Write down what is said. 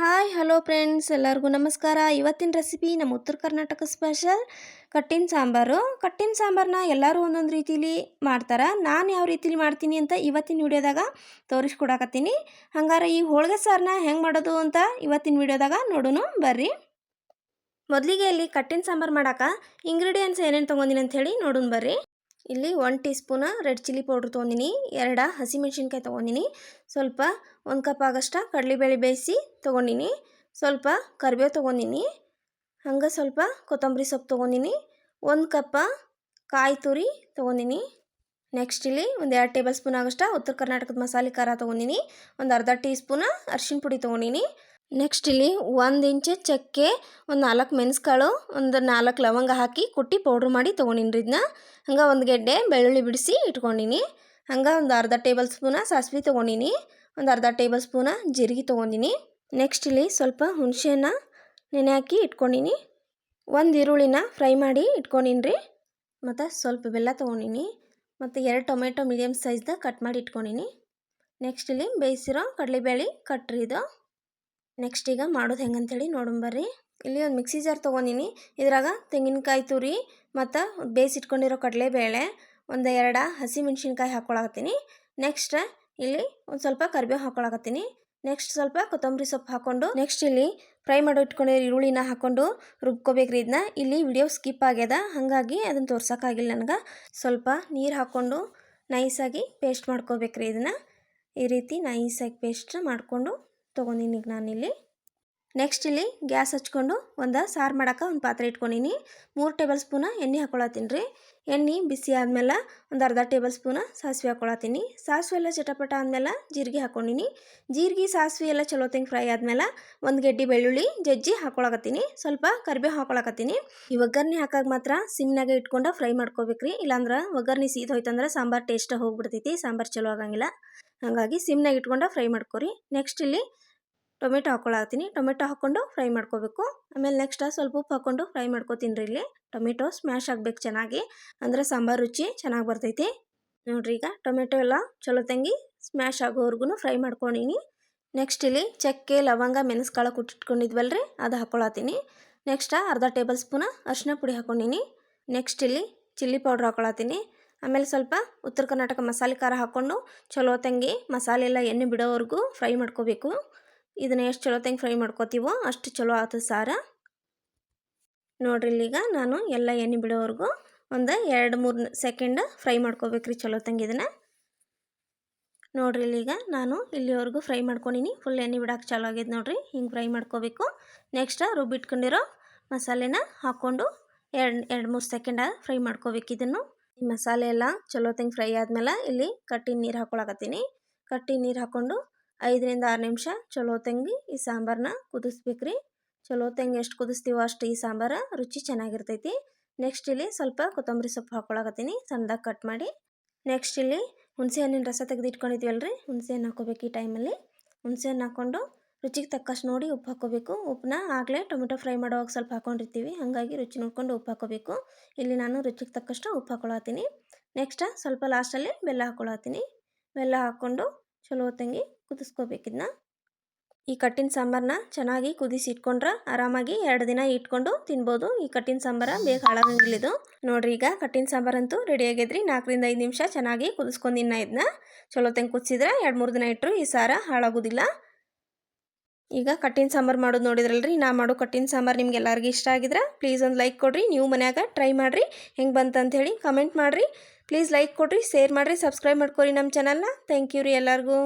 Hi, hello friends. ಎಲ್ಲರಿಗೂ ನಮಸ್ಕಾರ. ಇವತ್ತಿನ ರೆಸಿಪಿ ನಮ್ಮ ಉತ್ತರ ಕರ್ನಾಟಕ ಸ್ಪೆಷಲ್ ಕಟ್ಟಿನ ಸಾಂಬಾರು. ಕಟ್ಟಿನ ಸಾಂಬಾರನ್ನ ಎಲ್ಲರೂ ಒಂದೊಂದು ರೀತಿಲಿ ಮಾಡ್ತಾರೆ. ನಾನು ಯಾವ ರೀತಿಲಿ ಮಾಡ್ತೀನಿ ಅಂತ ಇವತ್ತಿನ ವಿಡಿಯೋದಾಗ ತೋರಿಸ್ಕೊಡಕತ್ತೀನಿ. ಹಂಗಾರೆ ಈ ಹೋಳಿಗೆ ಸಾರನ್ನ ಹೆಂಗೆ ಮಾಡೋದು ಅಂತ ಇವತ್ತಿನ ವಿಡಿಯೋದಾಗ ನೋಡೋಣ ಬರ್ರಿ. ಮೊದಲಿಗೆ ಇಲ್ಲಿ ಕಟ್ಟಿನ ಸಾಂಬಾರು ಮಾಡೋಕೆ ಇಂಗ್ರೀಡಿಯೆಂಟ್ಸ್ ಏನೇನು ತೊಗೊಂಡಿನಿ ಅಂಥೇಳಿ ನೋಡೋಣ ಬರ್ರಿ. ಇಲ್ಲಿ one teaspoon red chilli powder ತೊಗೊಂಡಿನಿ, ಎರಡು ಹಸಿಮೆಣ್ಸಿನ್ಕಾಯಿ ತೊಗೊಂಡಿನಿ, ಸ್ವಲ್ಪ ಒಂದು ಕಪ್ ಆಗಷ್ಟ ಕಡಲೆಬೇಳೆ ಬೇಯಿಸಿ ತೊಗೊಂಡಿನಿ, ಸ್ವಲ್ಪ ಕರಿಬೇವು ತೊಗೊಂಡಿನಿ, ಹಂಗೆ ಸ್ವಲ್ಪ ಕೊತ್ತಂಬರಿ ಸೊಪ್ಪು ತೊಗೊಂಡಿನಿ, ಒಂದು ಕಪ್ಪ ಕಾಯಿ ತುರಿ ತೊಗೊಂಡಿನಿ ನೆಕ್ಸ್ಟ್ ಇಲ್ಲಿ ಒಂದು ಎರಡು ಟೇಬಲ್ ಸ್ಪೂನ್ ಆಗಷ್ಟ ಉತ್ತರ ಕರ್ನಾಟಕದ ಮಸಾಲೆ ಖಾರ ತೊಗೊಂಡಿನಿ, ಒಂದು ಅರ್ಧ ಟೀ ಸ್ಪೂನ ಅರ್ಶಿಣ ಪುಡಿ ತೊಗೊಂಡಿನಿ ನೆಕ್ಸ್ಟ್ ಇಲ್ಲಿ ಒಂದು ಇಂಚು ಚಕ್ಕೆ, ಒಂದು ನಾಲ್ಕು ಮೆಣಸುಕಾಳು, ಒಂದು ನಾಲ್ಕು ಲವಂಗ ಹಾಕಿ ಕುಟ್ಟಿ ಪೌಡ್ರ್ ಮಾಡಿ ತೊಗೊಂಡಿನಿ ರೀ ಇದನ್ನ ಹಂಗೆ ಒಂದು ಗೆಡ್ಡೆ, ಬೆಳ್ಳುಳ್ಳಿ ಬಿಡಿಸಿ ಇಟ್ಕೊಂಡಿನಿ. ಹಂಗೆ ಒಂದು ಅರ್ಧ ಟೇಬಲ್ ಸ್ಪೂನ ಸಾಸಿವೆ ತೊಗೊಂಡಿನಿ. ಒಂದು ಅರ್ಧ ಟೇಬಲ್ ಸ್ಪೂನ ಜೀರಿಗೆ ತೊಗೊಂಡಿನಿ. ನೆಕ್ಸ್ಟ್ ಇಲ್ಲಿ ಸ್ವಲ್ಪ ಹುಣಸೆಹಣ್ಣ ನೆನೆ ಹಾಕಿ ಇಟ್ಕೊಂಡಿನಿ. ಒಂದು ಈರುಳ್ಳಿನ ಫ್ರೈ ಮಾಡಿ ಇಟ್ಕೊಂಡಿನ್ರಿ. ಮತ್ತು ಸ್ವಲ್ಪ ಬೆಲ್ಲ ತೊಗೊಂಡಿನಿ. ಮತ್ತು ಎರಡು ಟೊಮೆಟೊ ಮೀಡಿಯಮ್ ಸೈಜ್ದ ಕಟ್ ಮಾಡಿ ಇಟ್ಕೊಂಡಿನಿ. ನೆಕ್ಸ್ಟ್ ಇಲ್ಲಿ ಬೇಯಿಸಿರೋ ಕಡಲೆಬೇಳೆ ಕಟ್ರಿ ಇದು. ನೆಕ್ಸ್ಟ್ ಈಗ ಮಾಡೋದು ಹೆಂಗಂತೇಳಿ ನೋಡಂಬರ್ರಿ ಇಲ್ಲಿ ಒಂದು ಮಿಕ್ಸಿ ಜಾರ್ ತೊಗೊಂಡಿನಿ. ಇದ್ರಾಗ ತೆಂಗಿನಕಾಯಿ ತುರಿ ಮತ್ತು ಬೇಯಿಸಿಟ್ಕೊಂಡಿರೋ ಕಡಲೆಬೇಳೆ, ಒಂದು ಎರಡು ಹಸಿ ಮೆಣಸಿನ್ಕಾಯಿ ಹಾಕ್ಕೊಳಕತ್ತೀನಿ ನೆಕ್ಸ್ಟ್ ಇಲ್ಲಿ ಒಂದು ಸ್ವಲ್ಪ ಕರಿಬೇವು ಹಾಕ್ಕೊಳಕತ್ತೀನಿ ನೆಕ್ಸ್ಟ್ ಸ್ವಲ್ಪ ಕೊತ್ತಂಬರಿ ಸೊಪ್ಪು ಹಾಕ್ಕೊಂಡು ನೆಕ್ಸ್ಟ್ ಇಲ್ಲಿ ಫ್ರೈ ಮಾಡೋ ಇಟ್ಕೊಂಡಿರೋ ಈರುಳ್ಳಿನ ಹಾಕ್ಕೊಂಡು ರುಬ್ಕೋಬೇಕ್ರಿ ಇದನ್ನ ಇಲ್ಲಿ ವಿಡಿಯೋ ಸ್ಕಿಪ್ ಆಗ್ಯದ, ಹಾಗಾಗಿ ಅದನ್ನು ತೋರ್ಸೋಕ್ಕಾಗಿಲ್ಲ ನನಗೆ. ಸ್ವಲ್ಪ ನೀರು ಹಾಕ್ಕೊಂಡು ನೈಸಾಗಿ ಪೇಸ್ಟ್ ಮಾಡ್ಕೋಬೇಕ್ರಿ ಇದನ್ನು ಈ ರೀತಿ ನೈಸಾಗಿ ಪೇಸ್ಟ್ ಮಾಡಿಕೊಂಡು ತೊಗೊಂಡಿನಿ ಈಗ ನಾನಿಲ್ಲಿ. ನೆಕ್ಸ್ಟ್ ಇಲ್ಲಿ ಗ್ಯಾಸ್ ಹಚ್ಕೊಂಡು ಒಂದು ಸಾರು ಮಾಡೋಕೆ ಒಂದು ಪಾತ್ರೆ ಇಟ್ಕೊಂಡಿನಿ. ಮೂರು ಟೇಬಲ್ ಸ್ಪೂನ ಎಣ್ಣೆ ಹಾಕೊಳತ್ತೀನಿ ರೀ. ಎಣ್ಣೆ ಬಿಸಿ ಆದಮೇಲೆ ಒಂದು ಅರ್ಧ ಟೇಬಲ್ ಸ್ಪೂನ ಸಾಸಿವೆ ಹಾಕೊಳತ್ತೀನಿ. ಸಾಸಿವೆ ಎಲ್ಲ ಚಟಪಟ ಆದಮೇಲೆ ಜೀರಿಗೆ ಹಾಕೊಂಡಿನಿ. ಜೀರಿಗೆ, ಸಾಸಿವೆ ಎಲ್ಲ ಚಲೋ ತಂಗೆ ಫ್ರೈ ಆದಮೇಲೆ ಒಂದು ಗೆಡ್ಡೆ ಬೆಳ್ಳುಳ್ಳಿ ಜಜ್ಜಿ ಹಾಕೊಳಕತ್ತೀನಿ. ಸ್ವಲ್ಪ ಕರಿಬೇವು ಹಾಕೊಳಕತ್ತೀನಿ. ಈ ಒಗ್ಗರಣೆ ಹಾಕಾಗ ಮಾತ್ರ ಸಿಮ್ನಾಗೆ ಇಟ್ಕೊಂಡು ಫ್ರೈ ಮಾಡ್ಕೋಬೇಕ್ರಿ ಇಲ್ಲಾಂದ್ರೆ ಒಗ್ಗರಣೆ ಸೀದ್ ಹೋಯ್ತಂದ್ರೆ ಸಾಂಬಾರು ಟೇಸ್ಟ್ ಹೋಗ್ಬಿಡ್ತೈತಿ. ಸಾಂಬಾರು ಚಲೋ ಆಗಂಗಿಲ್ಲ. ಹಾಗಾಗಿ ಸಿಮ್ನಾಗೆ ಇಟ್ಕೊಂಡು ಫ್ರೈ ಮಾಡ್ಕೋರಿ ನೆಕ್ಸ್ಟ್ ಇಲ್ಲಿ ಟೊಮೆಟೊ ಹಾಕ್ಕೊಳತ್ತೀನಿ ಟೊಮೆಟೊ ಹಾಕ್ಕೊಂಡು ಫ್ರೈ ಮಾಡ್ಕೋಬೇಕು. ಆಮೇಲೆ ನೆಕ್ಸ್ಟ್ ಸ್ವಲ್ಪ ಉಪ್ಪು ಹಾಕ್ಕೊಂಡು ಫ್ರೈ ಮಾಡ್ಕೋತೀನಿ ರೀ ಇಲ್ಲಿ. ಟೊಮೆಟೊ ಸ್ಮ್ಯಾಶ್ ಆಗಬೇಕು ಚೆನ್ನಾಗಿ. ಅಂದರೆ ಸಾಂಬಾರು ರುಚಿ ಚೆನ್ನಾಗಿ ಬರ್ತೈತಿ. ನೋಡ್ರಿ ಈಗ ಟೊಮೆಟೊ ಎಲ್ಲ ಚಲೋ ತಂಗಿ ಸ್ಮ್ಯಾಶ್ ಆಗೋವರೆಗೂ ಫ್ರೈ ಮಾಡ್ಕೊಂಡಿನಿ. ನೆಕ್ಸ್ಟ್ ಇಲ್ಲಿ ಚಕ್ಕೆ, ಲವಂಗ, ಮೆಣಸ್ಕಾಳು ರೀ ಅದು ಹಾಕ್ಕೊಳತ್ತೀನಿ ನೆಕ್ಸ್ಟ್ ಅರ್ಧ ಟೇಬಲ್ ಸ್ಪೂನ ಅರಿಶಿನ ಪುಡಿ ಹಾಕ್ಕೊಂಡಿನಿ ನೆಕ್ಸ್ಟ್ ಇಲ್ಲಿ ಚಿಲ್ಲಿ ಪೌಡ್ರ್ ಹಾಕ್ಕೊಳತ್ತೀನಿ ಆಮೇಲೆ ಸ್ವಲ್ಪ ಉತ್ತರ ಕರ್ನಾಟಕ ಮಸಾಲೆ ಖಾರ ಹಾಕ್ಕೊಂಡು ಚಲೋ ತಂಗಿ ಮಸಾಲೆ ಎಲ್ಲ ಎಣ್ಣೆ ಬಿಡೋವರೆಗೂ ಫ್ರೈ ಮಾಡ್ಕೋಬೇಕು. ಇದನ್ನ ಎಷ್ಟು ಚಲೋ ತಂಗೆ ಫ್ರೈ ಮಾಡ್ಕೋತೀವೋ ಅಷ್ಟು ಚಲೋ ಆಗ್ತದೆ ಸಾರ. ನೋಡ್ರಿ ಇಲ್ಲಿಗ ನಾನು ಎಲ್ಲ ಎಣ್ಣೆ ಬಿಡೋವರೆಗೂ ಒಂದು ಎರಡು ಮೂರು ಸೆಕೆಂಡ್ ಫ್ರೈ ಮಾಡ್ಕೋಬೇಕ್ರಿ ಚಲೋ ತಂಗಿ ಇದನ್ನು. ನೋಡ್ರಿ ಇಲ್ಲಿಗ ನಾನು ಇಲ್ಲಿವರೆಗೂ ಫ್ರೈ ಮಾಡ್ಕೊಂಡಿನಿ. ಫುಲ್ ಎಣ್ಣೆ ಬಿಡೋಕೆ ಚಲೋ ಆಗಿದೆ ನೋಡ್ರಿ. ಹಿಂಗೆ ಫ್ರೈ ಮಾಡ್ಕೋಬೇಕು. ನೆಕ್ಸ್ಟ್ ರುಬ್ಬಿಟ್ಕೊಂಡಿರೋ ಮಸಾಲೆನ ಹಾಕ್ಕೊಂಡು ಎರಡು ಎರಡು ಮೂರು ಸೆಕೆಂಡ ಫ್ರೈ ಮಾಡ್ಕೋಬೇಕು ಇದನ್ನು. ಈ ಮಸಾಲೆ ಎಲ್ಲ ಚಲೋ ತಂಗೆ ಫ್ರೈ ಆದಮೇಲೆ ಇಲ್ಲಿ ಕಟ್ಟಿ ನೀರು ಹಾಕೊಳಕತ್ತೀನಿ. ಕಟ್ಟಿ ನೀರು ಹಾಕ್ಕೊಂಡು ಐದರಿಂದ ಆರು ನಿಮಿಷ. ಚಲೋ ತಂಗಿ ಈ ಸಾಂಬಾರನ್ನ ಕುದಿಸ್ಬೇಕ್ರಿ. ಚಲೋ ತಂಗಿ ಎಷ್ಟು ಕುದಿಸ್ತೀವೋ ಅಷ್ಟು ಈ ಸಾಂಬಾರು ರುಚಿ ಚೆನ್ನಾಗಿರ್ತೈತಿ. ನೆಕ್ಸ್ಟ್ ಇಲ್ಲಿ ಸ್ವಲ್ಪ ಕೊತ್ತಂಬರಿ ಸೊಪ್ಪು ಹಾಕ್ಕೊಳಕತ್ತೀನಿ ಸಣ್ಣದಾಗಿ ಕಟ್ ಮಾಡಿ. ನೆಕ್ಸ್ಟ್ ಇಲ್ಲಿ ಹುಣಸೆ ಹಣ್ಣಿನ ರಸ ತೆಗೆದು ಇಟ್ಕೊಂಡಿದ್ವಲ್ರಿ ಹುಣಸೆ ಹಣ್ಣು ಹಾಕೋಬೇಕು ಈ ಟೈಮಲ್ಲಿ ಹುಣಸೆ ಹಣ್ಣು ಹಾಕ್ಕೊಂಡು ರುಚಿಗೆ ತಕ್ಕಷ್ಟು ನೋಡಿ ಉಪ್ಪು ಹಾಕೋಬೇಕು. ಉಪ್ಪನ್ನ ಆಗಲೇ ಟೊಮೆಟೊ ಫ್ರೈ ಮಾಡೋವಾಗ ಸ್ವಲ್ಪ ಹಾಕ್ಕೊಂಡಿರ್ತೀವಿ ಹಾಗಾಗಿ ರುಚಿ ನೋಡ್ಕೊಂಡು ಉಪ್ಪು ಹಾಕೋಬೇಕು. ಇಲ್ಲಿ ನಾನು ರುಚಿಗೆ ತಕ್ಕಷ್ಟು ಉಪ್ಪು ಹಾಕ್ಕೊಳತ್ತೀನಿ ನೆಕ್ಸ್ಟ್ ಸ್ವಲ್ಪ ಲಾಸ್ಟಲ್ಲಿ ಬೆಲ್ಲ ಹಾಕ್ಕೊಳತ್ತೀನಿ ಬೆಲ್ಲ ಹಾಕ್ಕೊಂಡು ಚಲೋ ಹೊತ್ತಂಗೆ ಕುದಿಸ್ಕೋಬೇಕಿದ್ನ. ಈ ಕಟ್ಟಿನ ಸಾಂಬಾರನ್ನ ಚೆನ್ನಾಗಿ ಕುದಿಸಿ ಇಟ್ಕೊಂಡ್ರೆ ಆರಾಮಾಗಿ ಎರಡು ದಿನ ಇಟ್ಕೊಂಡು ತಿನ್ಬೋದು. ಈ ಕಟ್ಟಿನ ಸಾಂಬಾರ ಬೇಗ ಹಾಳಾಗಂಗಿಲ್ಲ ಇದು. ನೋಡ್ರಿ ಈಗ ಕಟ್ಟಿನ ಸಾಂಬಾರಂತೂ ರೆಡಿ ಆಗ್ಯದ್ರಿ ನಾಲ್ಕರಿಂದ ಐದು ನಿಮಿಷ ಚೆನ್ನಾಗಿ ಕುದಿಸ್ಕೊಂಡಿನ ಇದನ್ನ ಚಲೋ ತಂಗೆ ಕುದಿಸಿದ್ರೆ ಎರಡು ಮೂರು ದಿನ ಇಟ್ಟರು ಈ ಸಾರ ಹಾಳಾಗೋದಿಲ್ಲ. ಈಗ ಕಟ್ಟಿನ ಸಾಂಬಾರು ಮಾಡೋದು ನೋಡಿದ್ರಲ್ರಿ. ನಾ ಮಾಡೋ ಕಟ್ಟಿನ ಸಾಂಬಾರು ನಿಮ್ಗೆ ಎಲ್ಲರಿಗೂ ಇಷ್ಟ ಆಗಿದ್ರೆ ಪ್ಲೀಸ್ ಒಂದು ಲೈಕ್ ಕೊಡಿರಿ. ನೀವು ಮನ್ಯಾಗ ಟ್ರೈ ಮಾಡಿರಿ. ಹೆಂಗೆ ಬಂತಂಥೇಳಿ ಹೇಳಿ ಕಮೆಂಟ್ ಮಾಡಿರಿ. ಪ್ಲೀಸ್ ಲೈಕ್ ಕೊಡಿರಿ ಶೇರ್ ಮಾಡಿರಿ ಸಬ್ಸ್ಕ್ರೈಬ್ ಮಾಡ್ಕೊರಿ ನಮ್ಮ ಚಾನಲ್ನ ಥ್ಯಾಂಕ್ ಯು ರೀ ಎಲ್ಲರಿಗೂ.